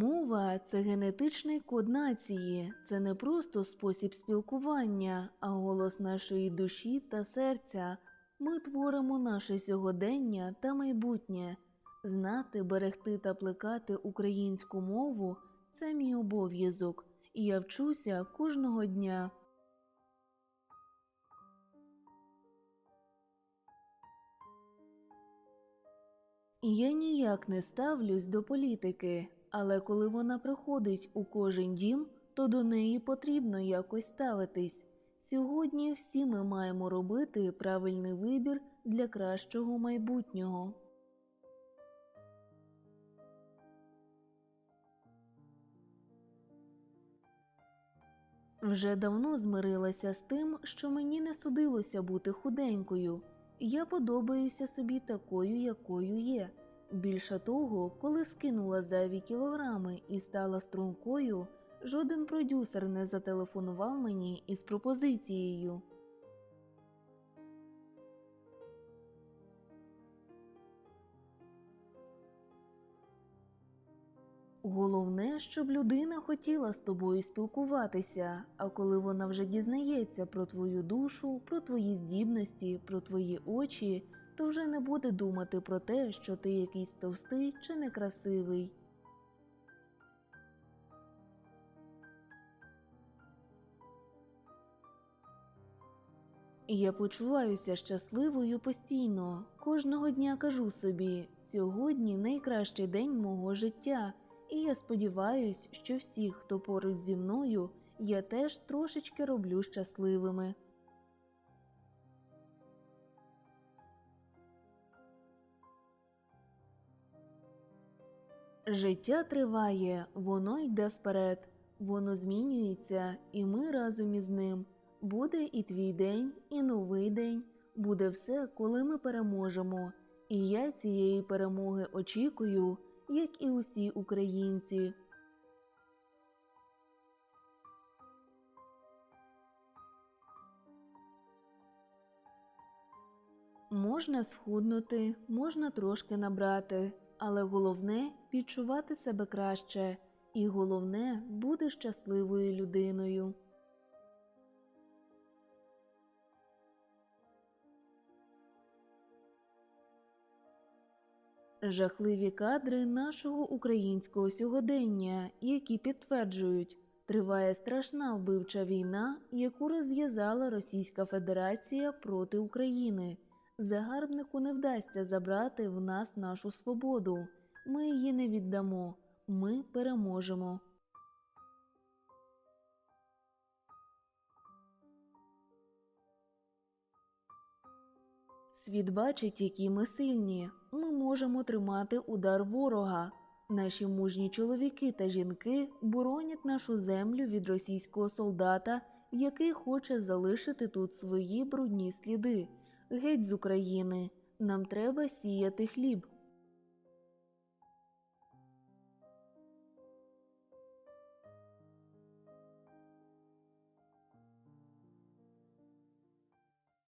Мова це генетичний код нації, це не просто спосіб спілкування, а голос нашої душі та серця. Ми творимо наше сьогодення та майбутнє. Знати, берегти та плекати українську мову це мій обов'язок, і я вчуся кожного дня. Я ніяк не ставлюсь до політики, але коли вона приходить у кожен дім, то до неї потрібно якось ставитись. Сьогодні всі ми маємо робити правильний вибір для кращого майбутнього. Вже давно змирилася з тим, що мені не судилося бути худенькою. Я подобаюся собі такою, якою є. Більше того, коли скинула зайві кілограми і стала стрункою, жоден продюсер не зателефонував мені із пропозицією. Головне, щоб людина хотіла з тобою спілкуватися, а коли вона вже дізнається про твою душу, про твої здібності, про твої очі, то вже не буде думати про те, що ти якийсь товстий чи некрасивий. Я почуваюся щасливою постійно. Кожного дня кажу собі: сьогодні найкращий день мого життя, і я сподіваюсь, що всіх, хто поруч зі мною, я теж трошечки роблю щасливими. Життя триває, воно йде вперед, воно змінюється, і ми разом із ним. Буде і твій день, і новий день, буде все, коли ми переможемо. І я цієї перемоги очікую, як і усі українці. Можна схуднути, можна трошки набрати, але головне відчувати себе краще, і головне бути щасливою людиною. Жахливі кадри нашого українського сьогодення, які підтверджують, триває страшна вбивча війна, яку розв'язала Російська Федерація проти України. Загарбнику не вдасться забрати в нас нашу свободу. Ми її не віддамо. Ми переможемо. Світ бачить, які ми сильні. Ми можемо тримати удар ворога. Наші мужні чоловіки та жінки боронять нашу землю від російського солдата, який хоче залишити тут свої брудні сліди. Геть з України. Нам треба сіяти хліб.